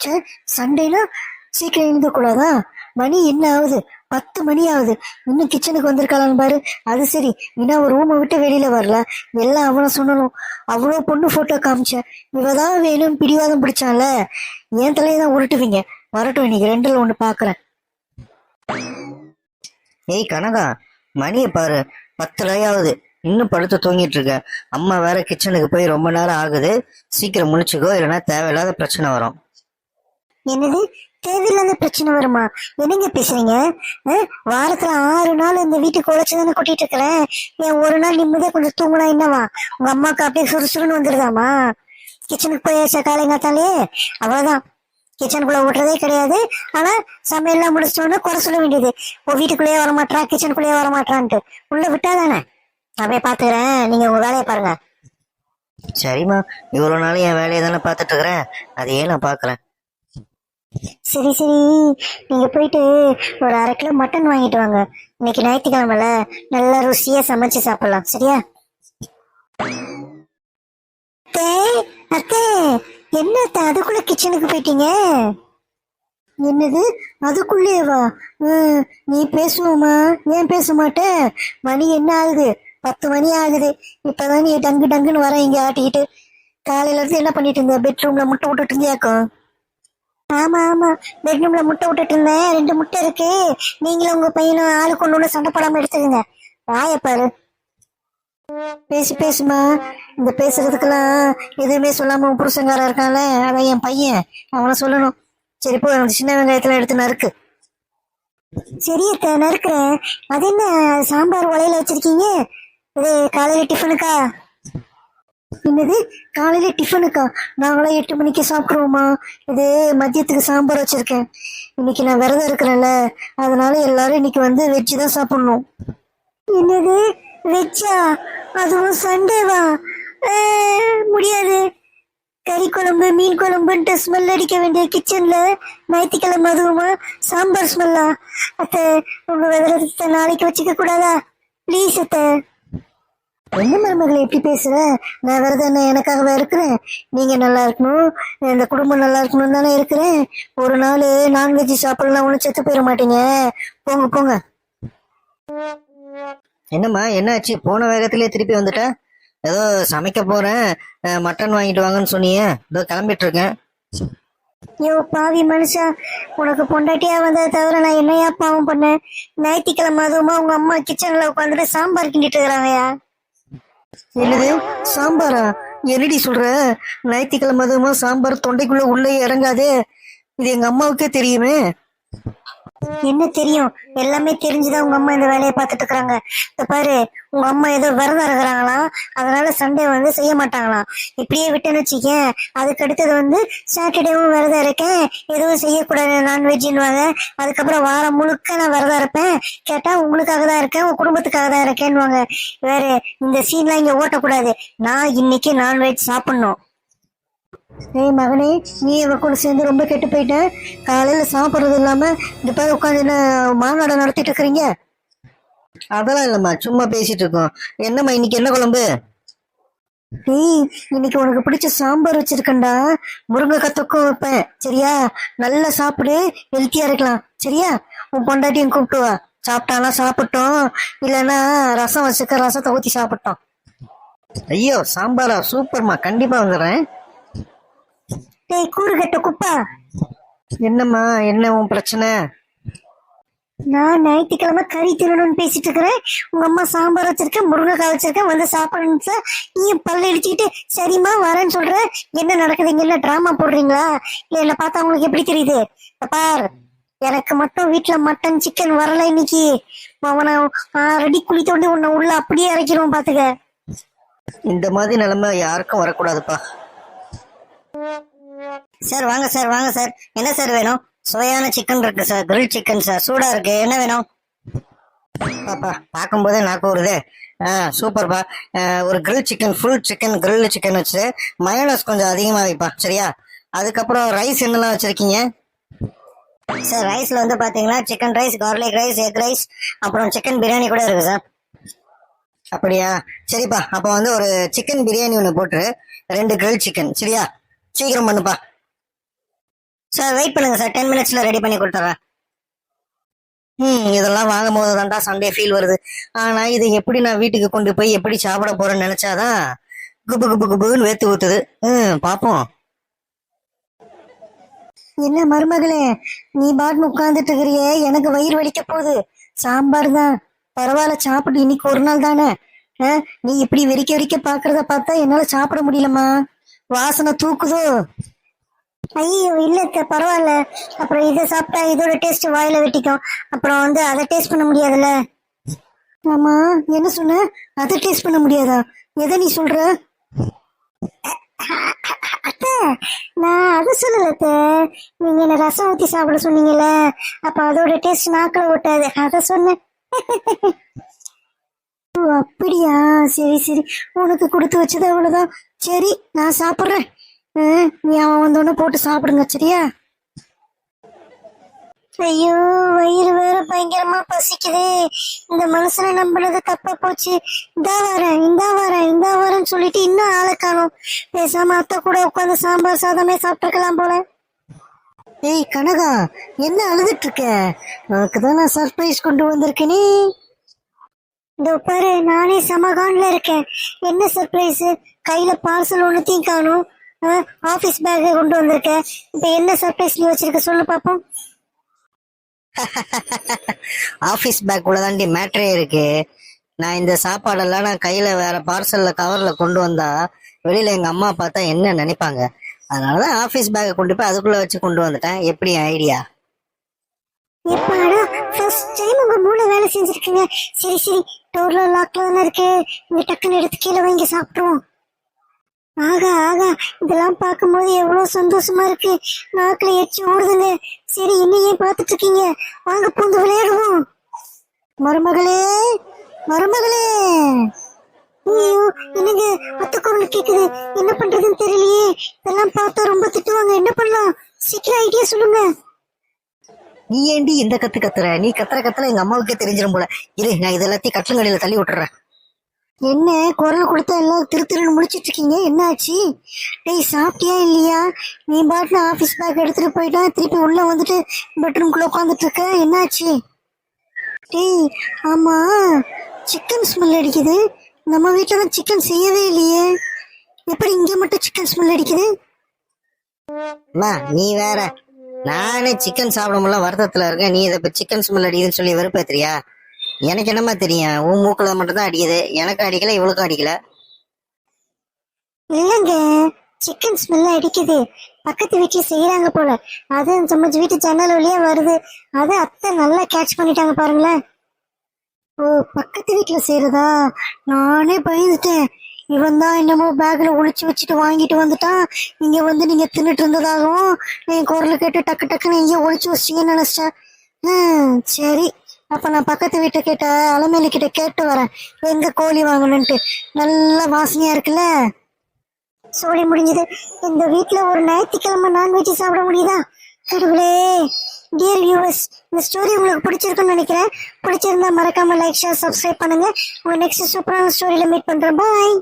ச்சே சண்டேனா சீக்கிரம் எழுந்துக்கூடாதா? மணி என்ன ஆகுது? பத்து மணி ஆகுது. இன்னும் கிச்சனுக்கு வந்திருக்காளான்னு பாரு. அது சரி. இன்னும் ஒரு ரூமை விட்டு வெளியில வரல. எல்லாம் அவனை சொன்னணும். அவ்வளோ பொண்ணு ஃபோட்டோ காமிச்சேன் இவதான் வேணும்னு பிடிவாதம் பிடிச்சான்ல. என் தலையை தான் உருட்டுவீங்க. வரட்டும் இன்னைக்கு ரெண்டில் ஒன்று பார்க்குறேன் ஏய் கனகா மணியை பாரு. பத்து ஆகுது. இன்னும் படுத்து தூங்கிட்டு இருக்க. அம்மா வேற கிச்சனுக்கு போய் ரொம்ப நேரம் ஆகுது. சீக்கிரம் முடிச்சுக்கோ இல்லைன்னா தேவையில்லாத பிரச்சனை வரும். என்னது? தேவையில்லாத பிரச்சனை வருமா? என்னங்க பேசுறீங்க? வாரத்துல ஆறு நாள் இந்த வீட்டுக்கு உழைச்சு தானே கூட்டிட்டு இருக்கிறேன் ஏன் ஒரு நாள் நிம்மதியா கொஞ்சம் தூங்கினா என்னவா? உங்க அம்மாவுக்கு அப்படியே சுறுசுறுன்னு வந்துருதாமா கிச்சனுக்கு போயாச்சா காலைங்காத்தாலே அவ்வளவுதான். கிச்சனுக்குள்ள விட்டுறதே கிடையாது. ஆனா சமையல்லாம் முடிச்சிட்டோன்னா குறை சொல்ல வேண்டியது. ஓ வீட்டுக்குள்ளேயே வரமாட்டான் கிச்சனுக்குள்ளேயே வரமாட்டான்ட்டு உள்ள விட்டா தானே? அப்படியே பாத்துக்கிறேன். நீங்க உங்க வேலையை பாருங்க. சரிம்மா. இவ்வளோ நாள் என் வேலையை தானே பார்த்துட்டு இருக்கிறேன். அதையே நான் பார்க்குறேன். சரி சரி. நீங்க போயிட்டு ஒரு அரை கிலோ மட்டன் வாங்கிட்டு வாங்க. இன்னைக்கு ஞாயிற்றுக்கிழமைல நல்லா ருசியா சமைச்சு சாப்பிடலாம். சரியா? அத்தே, அத்தே என்ன அத்தை, அதுக்குள்ள கிச்சனுக்கு போயிட்டீங்க? என்னது? அதுக்குள்ளேவா? ம், நீ பேசுவோமா? ஏன் பேச மாட்ட? மணி என்ன ஆகுது? பத்து மணி ஆகுது. இப்பதான் நீ டங்கு டங்குன்னு வர இங்க ஆட்டிக்கிட்டு. காலையில இருந்து என்ன பண்ணிட்டு இருந்த? பெட்ரூம்ல முட்டை விட்டுட்டு இருந்தியாக்கும்? ஆமா ஆமா. பெட்ரூம்ல முட்டை விட்டுட்டு இருந்தேன். ரெண்டு முட்டை இருக்கு. நீங்களும் உங்க பையனும் ஆளு கொண்டு ஒண்ணு சண்டை போடாம எடுத்துக்கங்க. வாய பாரு. பேசி பேசுமா இந்த பேசுறதுக்கெல்லாம் எதுவுமே சொல்லாம உன் இருக்கான்ல அதான் என் பையன். அவனை சொல்லணும். சரி போ. சின்ன வெங்காயத்துல எடுத்து நறுக்கு. சரி அத்தை நறுக்கிறேன். அது என்ன சாம்பார் உலையில வச்சிருக்கீங்க? இது காலையில டிஃபனுக்கா என்னது? காலையில டிஃபனுக்கா நாங்களாம் எட்டு மணிக்கு சாப்பிடுவோமா இது மதியத்துக்கு சாம்பார் வச்சிருக்கேன். இன்னைக்கு நான் விரதம் இருக்கிறேன்ல. அதனால எல்லாரும் இன்னைக்கு வந்து வெஜ்ஜு தான் சாப்பிடணும். என்னது? வெஜ்ஜா அதுவும் சண்டேவா முடியாது. கறி குழம்பு மீன் குழம்புன்ட்டு ஸ்மெல் அடிக்க வேண்டிய கிச்சன்ல ஞாயிற்றுக்கிழமை அதுவுமா? சாம்பார் ஸ்மெல்லா அத்தை உங்க விரதத்தை நாளைக்கு வச்சுக்க கூடாதா? ப்ளீஸ் அத்தை. என்ன மருமகளை எப்படி பேசுற? நான் விரதம் என்ன எனக்காகவா இருக்கிறேன்? நீங்க நல்லா இருக்கணும். இந்த குடும்பம் நல்லா இருக்கணும் தானே இருக்கிறேன். ஒரு நாள் நான்வெஜ் சாப்பிடலாம் ஒன்றும் செத்து போயிட மாட்டீங்க. போங்க போங்க. என்னம்மா என்னாச்சு? போன வேகத்திலே திருப்பி வந்துட்ட? ஏதோ சமைக்க போறேன். மட்டன் வாங்கிட்டு வாங்கன்னு சொன்னியே. இதோ கிளம்பிட்டு இருக்கேன் யோ பாவி மனுஷா. உனக்கு பொண்டாட்டியா வந்ததை தவிர நான் என்னையா பாவம் பண்ணேன்? ஞாயிற்றுக்கிழமை அதுவுமா உங்க அம்மா கிச்சன்ல உட்காந்துட்டு சாம்பார் கிண்டிட்டு இருக்கிறாங்கயா என்னது? சாம்பாரா? என்னடி சொல்ற? ஞாயிற்றுக்கிழமை அதுமா சாம்பார் தொண்டைக்குள்ள உள்ளே இறங்காதே. இது எங்க அம்மாவுக்கே தெரியுமே. என்ன தெரியும்? எல்லாமே தெரிஞ்சுதான் உங்க அம்மா இந்த வேலையை பார்த்துட்டு இருக்கிறாங்க. இந்த பாரு உங்க அம்மா ஏதோ விரதம் இருக்கிறாங்களாம். அதனால சண்டே வந்து செய்ய மாட்டாங்களாம். இப்படியே விட்டேன்னு வச்சுக்கேன். அதுக்கு அடுத்தது வந்து சாட்டர்டேவும் விரதம் இருக்கேன். எதுவும் செய்யக்கூடாது நான்வெஜ்னுவாங்க அதுக்கப்புறம் வாரம் முழுக்க நான் விரதம் இருப்பேன். கேட்டா உங்களுக்காக தான் இருக்கேன் உங்க குடும்பத்துக்காக தான் இருக்கேன்னுவாங்க. வேற இந்த சீன்லாம் இங்க ஓட்டக்கூடாது. நான் இன்னைக்கு நான்வெஜ் சாப்பிடணும். ஏய் மகனே நீ இவ கூட சேர்ந்து ரொம்ப கெட்டு போயிட்ட. காலையில சாப்பிட்றது இல்லாம இந்த பேர் உட்காந்து என்ன மாநாடு நடத்திட்டு இருக்கிறீங்க? அதெல்லாம் இல்லைம்மா சும்மா பேசிட்டு இருக்கோம். என்னம்மா இன்னைக்கு என்ன குழம்பு? ஏய் இன்னைக்கு உனக்கு பிடிச்ச சாம்பார் வச்சிருக்கேன்டா. முருங்கைக்காய் தொக்கம் வைப்பேன். சரியா? நல்லா சாப்பிடு ஹெல்த்தியா இருக்கலாம். சரியா? உன் பொண்டாட்டியும் கூப்பிட்டு வா. சாப்பிட்டானா சாப்பிட்டோம். இல்லைன்னா ரசம் வச்சுக்க ரசத்தை ஊத்தி சாப்பிட்டோம். ஐயோ சாம்பாரா? சூப்பர்மா. கண்டிப்பா வந்துடுறேன். டேய் கூறுகட்ட குப்பா. என்னம்மா என்ன உன் பிரச்சனை? நான் ஞாயிற்றுக்கிழமை கறி தின்னணும்னு பேசிட்டு இருக்கிறேன். உங்க அம்மா சாம்பார் வச்சிருக்கேன் முருங்கைக்காய் வச்சிருக்கேன் வந்து சாப்பிடணும் சார் நீயும் பல்ல இடிச்சுக்கிட்டு சரிம்மா வரேன்னு சொல்ற என்ன நடக்குது இங்க என்ன டிராமா போடுறீங்களா? இல்ல என்ன பார்த்தா உங்களுக்கு எப்படி தெரியுது? பார். எனக்கு மட்டும் வீட்டுல மட்டன் சிக்கன் வரல இன்னைக்கு. அவனை ரெடி குழி தோண்டி உன்னை உள்ள அப்படியே இறக்கிடுவோம் பாத்துக்க. இந்த மாதிரி நிலைமை யாருக்கும் வரக்கூடாதுப்பா. சார் வாங்க சார் வாங்க சார். என்ன சார் வேணும்? சுவையான சிக்கன் இருக்கு சார். Grill chicken sir. சூடா இருக்கு. என்ன வேணும்? பாப்பா பார்க்கும்போதே நாக்கு வருதே ஆ சூப்பர்ப்பா. ஒரு grill chicken full chicken grill chicken வச்சு மயோனஸ் கொஞ்சம் அதிகமாக வைப்பா சரியா? அதுக்கப்புறம் ரைஸ் என்னெல்லாம் வச்சுருக்கீங்க? சார் ரைஸில் வந்து பார்த்தீங்கன்னா chicken rice garlic rice egg rice அப்புறம் சிக்கன் பிரியாணி கூட இருக்குது சார். அப்படியா? சரிப்பா. அப்போ வந்து ஒரு சிக்கன் பிரியாணி ஒன்று போட்டுரு. ரெண்டு கிரில் சிக்கன் சரியா? சீக்கிரம் பண்ணுப்பா. சார் வெயிட் பண்ணுங்க சார் டென் மினிட்ஸ்ல ரெடி பண்ணி கொடுத்துறேன். ம் இதெல்லாம் வாங்கும் போது தான்டா சண்டே ஃபீல் வருது. ஆனா இது எப்படி நான் வீட்டுக்கு கொண்டு போய் எப்படி சாப்பிட போறேன்னு நினைச்சாதான் குபு குபு குபுன்னு வேத்து ஊத்துது. ம் பாப்போம். என்ன மருமகளே நீ பாட்டு உட்கார்ந்துட்டு இருக்கிறியே எனக்கு வயிறு வலிக்க போகுது. சாம்பார் தான். பரவாயில்ல சாப்பிட்டு இன்னைக்கு ஒரு நாள் தானே. நீ இப்படி வெறிக்க வெறிக்க பாக்குறத பார்த்தா என்னால சாப்பிட முடியலம்மா. வாசனை தூக்குதோ. ஐயோ இல்ல பரவாயில்ல. அப்புறம் இதை சாப்பிட்டா இதோட டேஸ்ட் வாயில வெட்டிக்கும். அப்புறம் வந்து அதை டேஸ்ட் பண்ண முடியாதுல்ல? மாமா என்ன சொன்ன? அதை டேஸ்ட் பண்ண முடியாதா? எதை நீ சொல்ற? அத்தை நான் அது சொல்லலத்த நீங்க என்ன ரசம் ஊத்தி சாப்பிட சொன்னீங்கல்ல? அப்ப அதோட டேஸ்ட் நாக்கில் ஓட்டாது அதை சொன்னேன். ஓ அப்படியா? சரி சரி. உனக்கு கொடுத்து வச்சது அவ்வளவுதான். சரி நான் சாப்பிட்றேன். அவன் வந்தோடனே போட்டு சாப்பிடுங்க சரியா? ஐயோ வயிறு வேற பயங்கரமா பசிக்குது. இந்த மனசுல நம்பினது தப்பா போச்சு. இந்தா வரேன் இந்தா வரேன் இந்தா வரேன்னு சொல்லிட்டு இன்னும் ஆளை காணும். பேசாம அத்தை கூட உட்காந்து சாம்பார் சாதமே சாப்பிட்டுருக்கலாம் போல. ஏய் கனகா என்ன அழுதுட்டு இருக்க உனக்கு தான் நான் சர்ப்ரைஸ் கொண்டு வந்திருக்கேனே. இதோ பாரு நானே சமகான்ல இருக்கேன். என்ன சர்ப்ரைஸ் கையில பார்சல் ஒன்னுத்தையும் காணும். ஆபீஸ் பேக் கொண்டு வந்திருக்கேன் இப்ப என்ன சர்ப்ரைஸ் நீ வச்சிருக்க சொல்லு பாப்போம். ஆஃபீஸ் பேக்குள்ள தாண்டி மேட்ரே இருக்கு. நான் இந்த சாப்பாடெல்லாம் நான் கையில வேற பார்சல்ல கவர்ல கொண்டு வந்தா வெளியில எங்க அம்மா பார்த்தா என்ன நினைப்பாங்க? அதனாலதான் ஆஃபீஸ் பேக்கை கொண்டு போய் அதுக்குள்ள வச்சு கொண்டு வந்துட்டேன். எப்படி ஐடியா எப்பாடா ஃபர்ஸ்ட் டைம் உங்க மூளை வேலை செஞ்சிருக்கீங்க. சரி சரி டோர்ல லாக்ல இருக்கு. இந்த டக்குன்னு எடுத்து கீழே வாங்கி சாப்பிடுவோம் ஆகா ஆகா இதெல்லாம் பார்க்கும்போது எவ்வளோ சந்தோஷமா இருக்கு. நாக்குல எச்சு ஓடுதுங்க சரி இன்னும் ஏன் பார்த்துட்டு இருக்கீங்க வாங்க பூந்து விளையாடுவோம். மருமகளே மருமகளே. ஐயோ என்னங்க அத்தை குரல் கேக்குது. என்ன பண்றதுன்னு தெரியலையே. இதெல்லாம் பார்த்தா ரொம்ப திட்டுவாங்க. என்ன பண்ணலாம்? சீக்கிரம் ஐடியா சொல்லுங்க. நீ ஏண்டி இந்த கத்து கத்துற? நீ கத்துற கத்துல எங்க அம்மாவுக்கே தெரிஞ்சிடும் போல. இரு நான் இது எல்லாத்தையும் தள்ளி விட்டுறேன். என்ன குரல் கொடுத்தா எல்லாம் திரு திருன்னு முடிச்சிட்டு இருக்கீங்க என்ன ஆச்சு டேய் சாப்பிட்டியா இல்லையா? நீ பாட்டுல ஆஃபீஸ் பேக் எடுத்துட்டு போயிட்டா திருப்பி உள்ள வந்துட்டு பெட்ரூம்குள்ள உட்காந்துட்டு இருக்க என்னாச்சு? டேய் ஆமா சிக்கன் ஸ்மெல் அடிக்குது. நம்ம வீட்டில் தான் சிக்கன் செய்யவே இல்லையே. எப்படி இங்கே மட்டும் சிக்கன் ஸ்மெல் அடிக்குது? அம்மா நீ வேற. நானே சிக்கன் சாப்பிட முடியல வருத்தத்தில் இருக்கேன். நீ இதை இப்போ சிக்கன் ஸ்மெல் அடிக்குதுன்னு சொல்லி வெறுப்பேத்துறியா? எனக்கு என்னமா தெரியும்? உன் மூக்கில் மட்டும் தான் அடிக்குது. எனக்கு அடிக்கல இவளுக்கும் அடிக்கல. இல்லைங்க சிக்கன் ஸ்மெல் அடிக்குது. பக்கத்து வீட்டுல செய்யறாங்க போல. அது நம்ம வீட்டு ஜன்னல் வழியா வருது. அது அத்தை நல்லா கேட்ச் பண்ணிட்டாங்க பாருங்களேன். ஓ பக்கத்து வீட்டுல செய்யறதா நானே பயந்துட்டேன். இவன் தான் என்னமோ பேக்ல ஒளிச்சு வச்சுட்டு வாங்கிட்டு வந்துட்டான். இங்க வந்து நீங்க தின்னுட்டு இருந்ததாகவும் என் குரல் கேட்டு டக்கு டக்குன்னு இங்கே ஒளிச்சு வச்சிட்டீங்கன்னு நினைச்சேன் சரி. அப்ப நான் பக்கத்து வீட்டை கேட்ட அலமேலு கிட்ட கேட்டு வரேன். எங்க கோழி வாங்கணும்ட்டு நல்ல வாசனையா இருக்குல்ல? சோழி முடிஞ்சது. இந்த வீட்டில் ஒரு ஞாயிற்றுக்கிழமை நான்வெஜ் சாப்பிட முடியுதா? கடவுளே. டியர் வியூவர்ஸ் இந்த ஸ்டோரி உங்களுக்கு பிடிச்சிருக்குன்னு நினைக்கிறேன். பிடிச்சிருந்தா மறக்காம லைக் ஷேர் சப்ஸ்கிரைப் பண்ணுங்க. உங்க நெக்ஸ்ட் சூப்பரான ஸ்டோரியில மீட் பண்றேன் பாய்